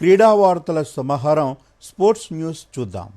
క్రీడా వార్తల సమాహారం స్పోర్ట్స్ న్యూస్ చూద్దాం.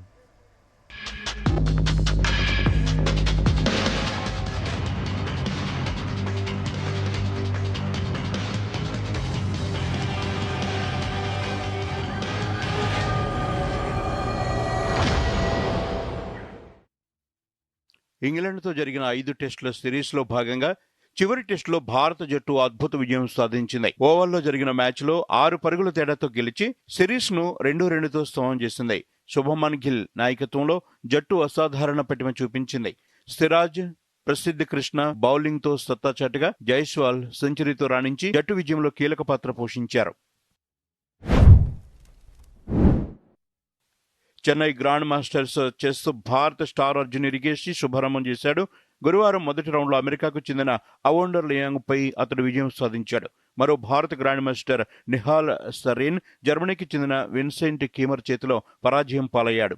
ఇంగ్లాండ్తో జరిగిన ఐదు టెస్టుల సిరీస్లో భాగంగా చివరి టెస్టులో భారత జట్టు అద్భుత విజయం సాధించింది. ఓవర్లో జరిగిన మ్యాచ్లో ఆరు పరుగుల తేడాతో గెలిచి సిరీస్ను రెండు రెండుతో సమం చేసింది. శుభమన్ గిల్ నాయకత్వంలో జట్టు అసాధారణ పటిమ చూపించింది. సిరాజ్ ప్రసిద్ధి కృష్ణ బౌలింగ్తో సత్తా చాటుగా జైస్వాల్ సెంచరీతో రాణించి జట్టు విజయంలో కీలక పాత్ర పోషించారు. చెన్నై గ్రాండ్ మాస్టర్స్ చెస్ భారత స్టార్ అర్జున్ ఇరిగేసి శుభారంభం చేశాడు. గురువారం మొదటి రౌండ్లో అమెరికాకు చెందిన అవోండర్ లియాంగ్పై అతడు విజయం సాధించాడు. మరో భారత గ్రాండ్ మాస్టర్ నిహాల్ సరీన్ జర్మనీకి చెందిన విన్సెంట్ కీమర్ చేతిలో పరాజయం పాలయ్యాడు.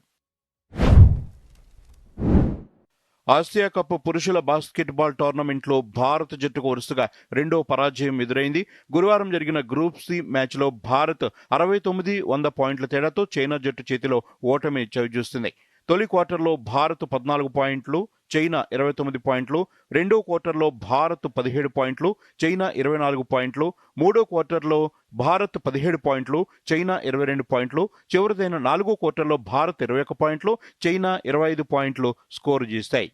ఆసియా కప్ పురుషుల బాస్కెట్బాల్ టోర్నమెంట్లో భారత జట్టుకు వరుసగా రెండో పరాజయం ఎదురైంది. గురువారం జరిగిన గ్రూప్ సి మ్యాచ్లో భారత్ అరవై తొమ్మిది వంద పాయింట్ల తేడాతో చైనా జట్టు చేతిలో ఓటమి చవిచూస్తుంది. తొలి క్వార్టర్లో భారత్ పద్నాలుగు పాయింట్లు చైనా ఇరవై తొమ్మిది పాయింట్లు రెండో క్వార్టర్లో భారత్ పదిహేడు పాయింట్లు చైనా ఇరవై నాలుగు పాయింట్లు మూడో క్వార్టర్లో భారత్ పదిహేడు పాయింట్లు చైనా ఇరవై రెండు పాయింట్లు చివరిదైన నాలుగో క్వార్టర్లో భారత్ ఇరవై ఒక పాయింట్లు చైనా ఇరవై ఐదు పాయింట్లు స్కోరు చేశాయి.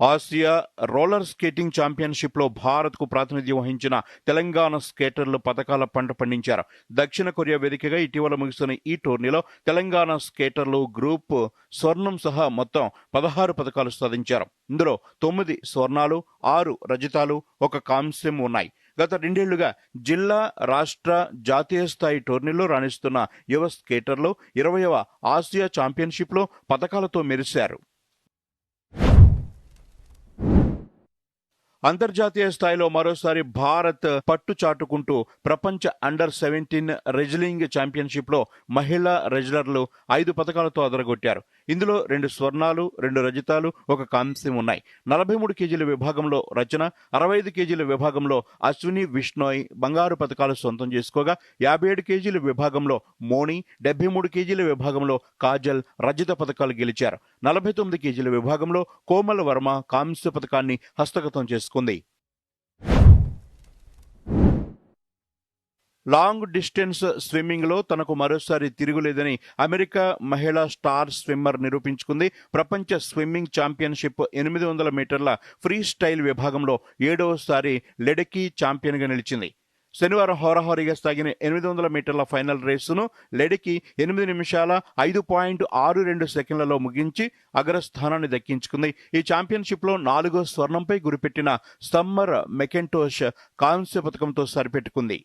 ఆసియా రోలర్ స్కేటింగ్ ఛాంపియన్షిప్లో భారత్కు ప్రాతినిధ్యం వహించిన తెలంగాణ స్కేటర్లు పథకాల పంట పండించారు. దక్షిణ కొరియా వేదికగా ఇటీవల ముగిసిన ఈ టోర్నీలో తెలంగాణ స్కేటర్లు గ్రూప్ స్వర్ణం సహా మొత్తం పదహారు పథకాలు సాధించారు. ఇందులో తొమ్మిది స్వర్ణాలు ఆరు రజతాలు ఒక కాంస్యం ఉన్నాయి. గత రెండేళ్ళుగా జిల్లా రాష్ట్ర జాతీయ స్థాయి టోర్నీలో రాణిస్తున్న యువ స్కేటర్లు ఇరవయవ ఆసియా ఛాంపియన్షిప్లో పథకాలతో మెరిశారు. అంతర్జాతీయ స్థాయిలో మరోసారి భారత్ పట్టు చాటుకుంటూ ప్రపంచ అండర్ సెవెంటీన్ రెజ్లింగ్ ఛాంపియన్షిప్లో మహిళా రెజ్లర్లు ఐదు పథకాలతో అదరగొట్టారు. ఇందులో రెండు స్వర్ణాలు రెండు రజితాలు ఒక కాంస్యం ఉన్నాయి. నలభై మూడు కేజీల విభాగంలో రచన అరవై ఐదు కేజీల విభాగంలో అశ్విని విష్ణోయ్ బంగారు పథకాలు సొంతం చేసుకోగా యాభై ఏడు కేజీల విభాగంలో మోణి డెబ్బై మూడు కేజీల విభాగంలో కాజల్ రజిత పథకాలు గెలిచారు. నలభై తొమ్మిది కేజీల విభాగంలో కోమల వర్మ కాంస్య పథకాన్ని హస్తగతం చేసుకుంది లాంగ్ డిస్టెన్స్ స్విమ్మింగ్లో తనకు మరోసారి తిరుగులేదని అమెరికా మహిళా స్టార్ స్విమ్మర్ నిరూపించుకుంది. ప్రపంచ స్విమ్మింగ్ ఛాంపియన్షిప్ ఎనిమిది వందల మీటర్ల ఫ్రీ స్టైల్ విభాగంలో ఏడవసారి లెడకీ ఛాంపియన్గా నిలిచింది. శనివారం హోరాహోరీగా సాగిన ఎనిమిది వందల మీటర్ల ఫైనల్ రేసును లెడికి ఎనిమిది నిమిషాల ఐదు పాయింట్ ఆరు రెండు సెకండ్లలో ముగించి అగ్రస్థానాన్ని దక్కించుకుంది. ఈ ఛాంపియన్షిప్లో నాలుగో స్వర్ణంపై గురిపెట్టిన సమ్మర్ మెకెంటోష్ కాంస్య పథకంతో సరిపెట్టుకుంది.